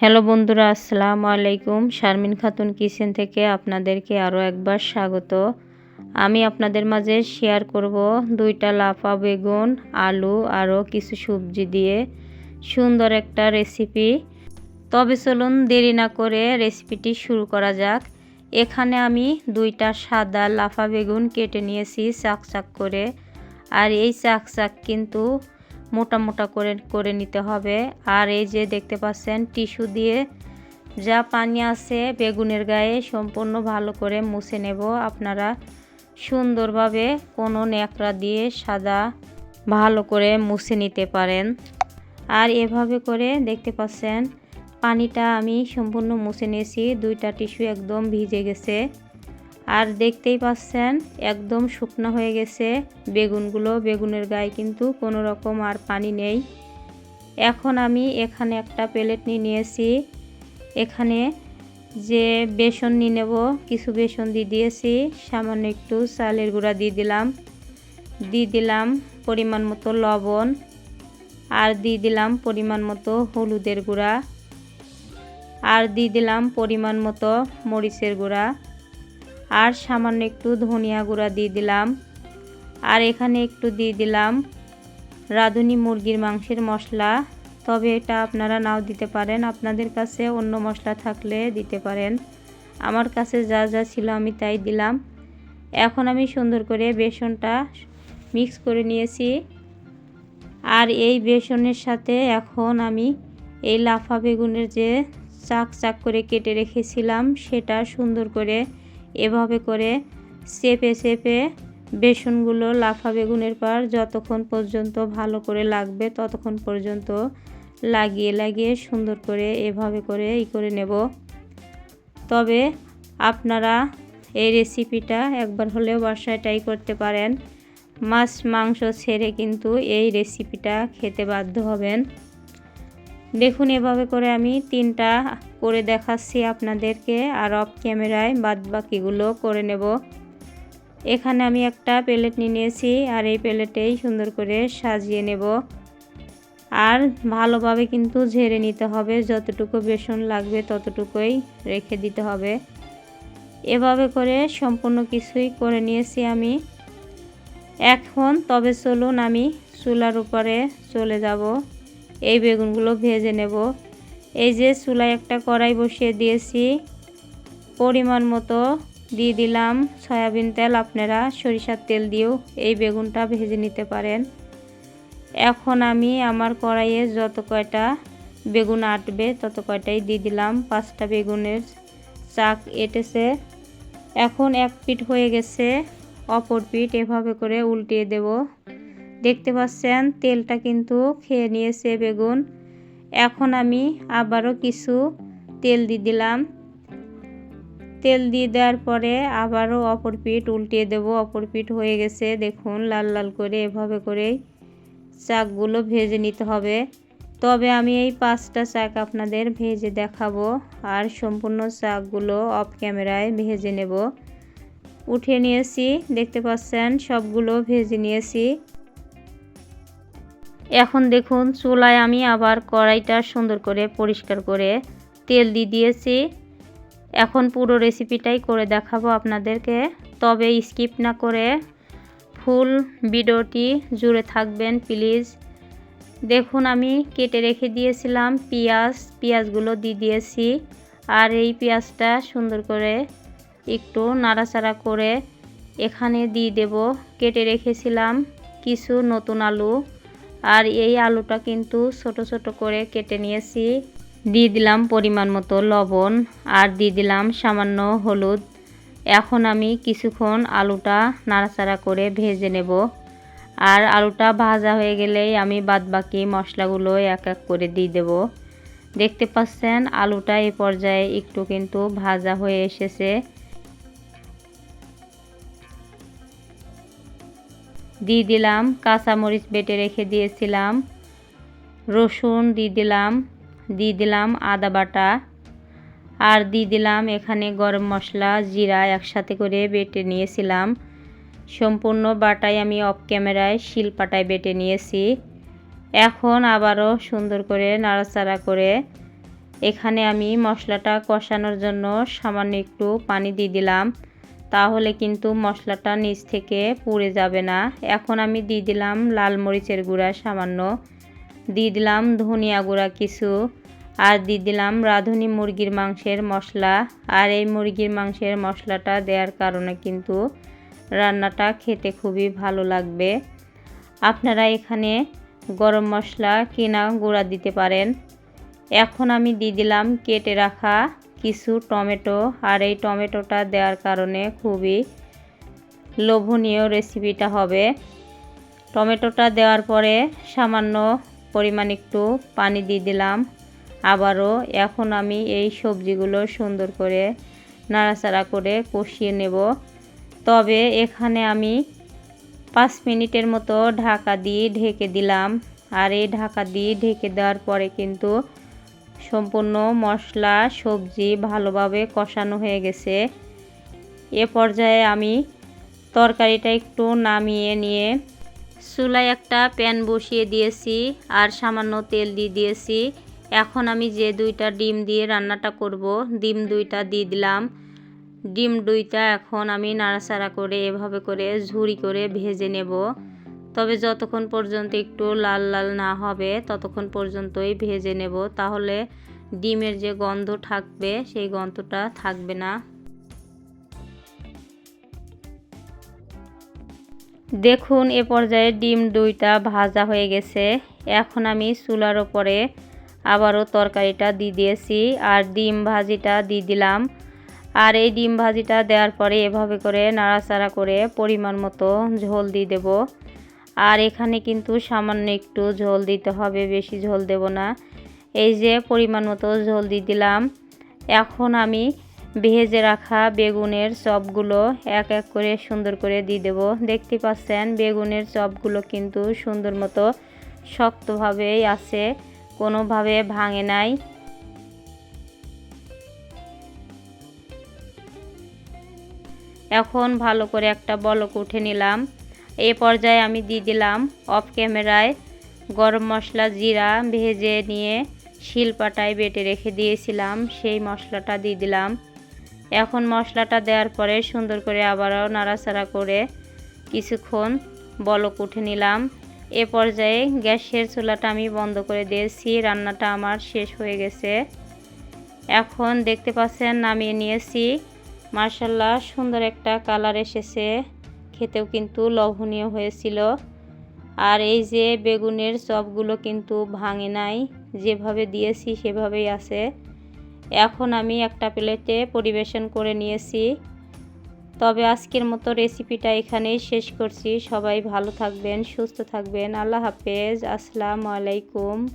Hello বন্ধুরা, আসসালামু আলাইকুম। শারমিন খাতুন কিচেন থেকে আপনাদেরকে আরও একবার স্বাগত। আমি আপনাদের মাঝে শেয়ার করব দুইটা লাফা বেগুন, আলু, আরও কিছু সবজি দিয়ে সুন্দর একটা রেসিপি। তবে চলুন দেরি না করে রেসিপিটি শুরু করা যাক। এখানে আমি দুইটা সাদা লাফা বেগুন কেটে নিয়েছি চাক চাক করে। আর এই চাক চাক কিন্তু মোটা মোটা করে করে নিতে হবে। আর এই যে দেখতে পাচ্ছেন, টিস্যু দিয়ে যা পানি আছে বেগুনের গায়ে সম্পূর্ণ ভালো করে মুছে নেব। আপনারা সুন্দরভাবে কোনো ন্যাকড়া দিয়ে সাদা ভালো করে মুছে নিতে পারেন। আর এভাবে করে দেখতে পাচ্ছেন, পানিটা আমি সম্পূর্ণ মুছে নিয়েছি। দুইটা টিস্যু একদম ভিজে গেছে। আর দেখতেই পাচ্ছেন, একদম শুকনো হয়ে গেছে বেগুনগুলো। বেগুনের গায়ে কিন্তু কোনো রকম আর পানি নেই। এখন আমি এখানে একটা প্লেট নিয়ে নিয়েছি। এখানে যে বেসন নিয়ে নেব, কিছু বেসন দিয়ে দিয়েছি। সামান্য একটু চালের গুঁড়া দিয়ে দিলাম। দিয়ে দিলাম পরিমাণ মতো লবণ আর দিয়ে দিলাম পরিমাণ মতো হলুদের গুঁড়া। আর দিয়ে দিলাম পরিমাণ মতো মরিচের গুঁড়া। আর সামান্য একটু ধনিয়া গুঁড়া দিয়ে দিলাম। আর এখানে একটু দিয়ে দিলাম রাঁধুনি মুরগির মাংসের মশলা। তবে এটা আপনারা নাও দিতে পারেন, আপনাদের কাছে অন্য মশলা থাকলে দিতে পারেন। আমার কাছে যা যা ছিল আমি তাই দিলাম। এখন আমি সুন্দর করে বেসনটা মিক্স করে নিয়েছি। আর এই বেসনের সাথে এখন আমি এই লাফা বেগুনের যে চাক চাক করে কেটে রেখেছিলাম, সেটা সুন্দর করে এভাবে করে চেপে চেপে বেসনগুলো লাফা বেগুনের পার যতক্ষণ পর্যন্ত ভালো করে লাগবে ততক্ষণ পর্যন্ত লাগিয়ে লাগিয়ে সুন্দর করে এভাবে করে ই করে নেব। তবে আপনারা এই রেসিপিটা একবার হলেও বাসায় ট্রাই করতে পারেন। মাছ, মাংস ছেড়ে কিন্তু এই রেসিপিটা খেতে বাধ্য হবেন। দেখুন, এভাবে করে আমি তিনটা করে দেখাচ্ছি আপনাদেরকে আর অফ ক্যামেরায় বাদ বাকিগুলো করে নেব। এখানে আমি একটা প্লেট নিয়ে নিয়েছি আর এই প্লেটেই সুন্দর করে সাজিয়ে নেব। আর ভালোভাবে কিন্তু ঝেড়ে নিতে হবে, যতটুকু বেসন লাগবে ততটুকুই রেখে দিতে হবে। এভাবে করে সম্পূর্ণ কিছুই করে নিয়েছি আমি। এখন তবে চলুন আমি চুলার উপরে চলে যাব। এই বেগুনগুলো ভেজে নেব। এই যে চুলায় একটা কড়াই বসিয়ে দিয়েছি। পরিমাণ মতো দিয়ে দিলাম সয়াবিন তেল। আপনারা সরিষার তেল দিয়েও এই বেগুনটা ভেজে নিতে পারেন। এখন আমি আমার কড়াইয়ে যত কয়টা বেগুন আটবে তত কয়টাই দিয়ে দিলাম। পাঁচটা বেগুনের চাক এটেছে। এখন এক পিঠ হয়ে গেছে। অপর পিঠ এভাবে করে উল্টিয়ে দেব। দেখতে পাচ্ছেন, তেলটা কিন্তু খেয়ে নিয়েছে বেগুন। এখন আমি আবারও কিছু তেল দিয়ে দিলাম। তেল দিয়ে দেওয়ার পরে আবারও অপর পিঠ উল্টিয়ে দেব। অপর পিঠ হয়ে গেছে, দেখুন, লাল লাল করে এভাবে করেই চাকগুলো ভেজে নিতে হবে। তবে আমি এই পাঁচটা চাক আপনাদের ভেজে দেখাবো আর সম্পূর্ণ চাকগুলো অফ ক্যামেরায় ভেজে নেব। উঠিয়ে নিয়েছি, দেখতে পাচ্ছেন, সবগুলো ভেজে নিয়েছি। এখন দেখুন চুলায় আমি আবার কড়াইটা সুন্দর করে পরিষ্কার করে তেল দিয়ে দিয়েছি। এখন পুরো রেসিপিটাই করে দেখাবো আপনাদেরকে। তবে স্কিপ না করে ফুল ভিডিওটি জুড়ে থাকবেন প্লিজ দেখুন আমি কেটে রেখে দিয়েছিলাম পেঁয়াজ, পেঁয়াজগুলো দিয়ে দিয়েছি। আর এই পেঁয়াজটা সুন্দর করে একটু নাড়াচাড়া করে এখানে দিয়ে দেব। কেটে রেখেছিলাম কিছু নতুন আলু। আর এই আলুটা কিন্তু ছোট ছোট করে কেটে নিয়েছি। দিয়ে দিলাম পরিমাণ মতো লবণ আর দিয়ে দিলাম সামান্য হলুদ। এখন আমি কিছুক্ষণ আলুটা নাড়াচাড়া করে ভেজে নেব। আর আলুটা ভাজা হয়ে গেলেই আমি বাদবাকি মশলাগুলো এক এক করে দিয়ে দেব। দেখতে পাচ্ছেন, আলুটা এই পর্যায়ে একটু কিন্তু ভাজা হয়ে এসেছে। দিয়ে দিলাম, কাঁচামরিচ বেটে রেখে দিয়েছিলাম, রসুন দিয়ে দিলাম দিয়ে দিলাম আদা বাটা, আর দিয়ে দিলাম এখানে গরম মশলা, জিরা একসাথে করে বেটে নিয়েছিলাম। সম্পূর্ণ বাটাই আমি অফ ক্যামেরায় শিলপাটায় বেটে নিয়েছি। এখন আবারও সুন্দর করে নাড়াচাড়া করে এখানে আমি মশলাটা কষানোর জন্য সামান্য একটু পানি দিয়ে দিলাম। তাহলে কিন্তু মশলাটা নিচ থেকে পুড়ে যাবে না। এখন আমি দিয়ে দিলাম লাল মরিচের গুঁড়া সামান্য। দিয়ে দিলাম ধনিয়া গুঁড়া কিছু আর দিয়ে দিলাম রাঁধুনি মুরগির মাংসের মশলা। আর এই মুরগির মাংসের মশলাটা দেওয়ার কারণে কিন্তু রান্নাটা খেতে খুবই ভালো লাগবে। আপনারা এখানে গরম মশলা কিনা গুঁড়া দিতে পারেন। এখন আমি দিয়ে দিলাম কেটে রাখা কিছু টমেটো আর এই টমেটোটা দেওয়ার কারণে খুবই লোভনীয় রেসিপিটা হবে। টমেটোটা দেওয়ার পরে সামান্য পরিমাণ একটু পানি দিয়ে দিলাম। আবারও এখন আমি এই সবজিগুলো সুন্দর করে নাড়াচাড়া করে কষিয়ে নেব। তবে এখানে আমি পাঁচ মিনিটের মতো ঢাকা দিয়ে ঢেকে দিলাম। আর এই ঢাকা দিয়ে ঢেকে দেওয়ার পরে কিন্তু সম্পূর্ণ মশলা, সবজি ভালোভাবে কষানো হয়ে গেছে। এ পর্যায়ে আমি তরকারিটা একটু নামিয়ে নিয়ে চুলায় একটা প্যান বসিয়ে দিয়েছি আর সামান্য তেল দিয়ে দিয়েছি। এখন আমি যে দুইটা ডিম দিয়ে রান্নাটা করব, ডিম দুইটা দিয়ে দিলাম। ডিম দুইটা এখন আমি নাড়াচাড়া করে এভাবে করে ঝুরি করে ভেজে নেব। তবে যতক্ষণ পর্যন্ত একটু লাল লাল না হবে, ততক্ষণ পর্যন্তই ভেজে নেব। তাহলে ডিমের যে গন্ধ থাকবে, সেই গন্ধটা থাকবে না। দেখুন, এ পর্যায়ে ডিম দুইটা ভাজা হয়ে গেছে। এখন আমি চুলার ওপরে আবারও তরকারিটা দিয়ে দিয়েছি আর ডিম ভাজিটা দিয়ে দিলাম। আর এই ডিম ভাজিটা দেওয়ার পরে এভাবে করে নাড়াচাড়া করে পরিমাণ মতো ঝোল দিয়ে দেব। আর এখানে কিন্তু সামান্য একটু ঝোল দিতে হবে, বেশি ঝোল দেব না। এই যে পরিমাণ মতো ঝোল দিয়ে দিলাম। এখন আমি ভেজে রাখা বেগুনের চপগুলো এক এক করে সুন্দর করে দিয়ে দেবো। দেখতে পাচ্ছেন, বেগুনের চপগুলো কিন্তু সুন্দর মতো শক্তভাবেই আছে, কোনোভাবে ভাঙে নাই। এখন ভালো করে একটা বলক উঠে নিলাম। এই পর্যায়ে আমি দিয়ে দিলাম অফ ক্যামেরায় গরম মশলা জিরা ভেজে নিয়ে শিলপাটায় বেটে রেখে দিয়েছিলাম, সেই মশলাটা দিয়ে দিলাম। এখন মশলাটা দেওয়ার পরে সুন্দর করে আবারও নাড়াচাড়া করে কিছুক্ষণ বলক উঠে নিলাম। এ পর্যায়ে গ্যাসের চুলাটা আমি বন্ধ করে দিয়েছি, রান্নাটা আমার শেষ হয়ে গেছে। এখন দেখতে পাচ্ছেন নামিয়ে নিয়েছি। মার্শাল্লাহ সুন্দর একটা কালার এসেছে। খেতেও কিন্তু লবণীয় হয়েছিল। আর এই যে বেগুনের চপগুলো কিন্তু ভাঙে নাই, যেভাবে দিয়েছি সেভাবেই আছে। এখন আমি একটা প্লেটে পরিবেশন করে নিয়েছি। তবে আজকের মতো রেসিপিটা এখানেই শেষ করছি। সবাই ভালো থাকবেন, সুস্থ থাকবেন। আল্লাহ হাফেজ। আসসালামু আলাইকুম।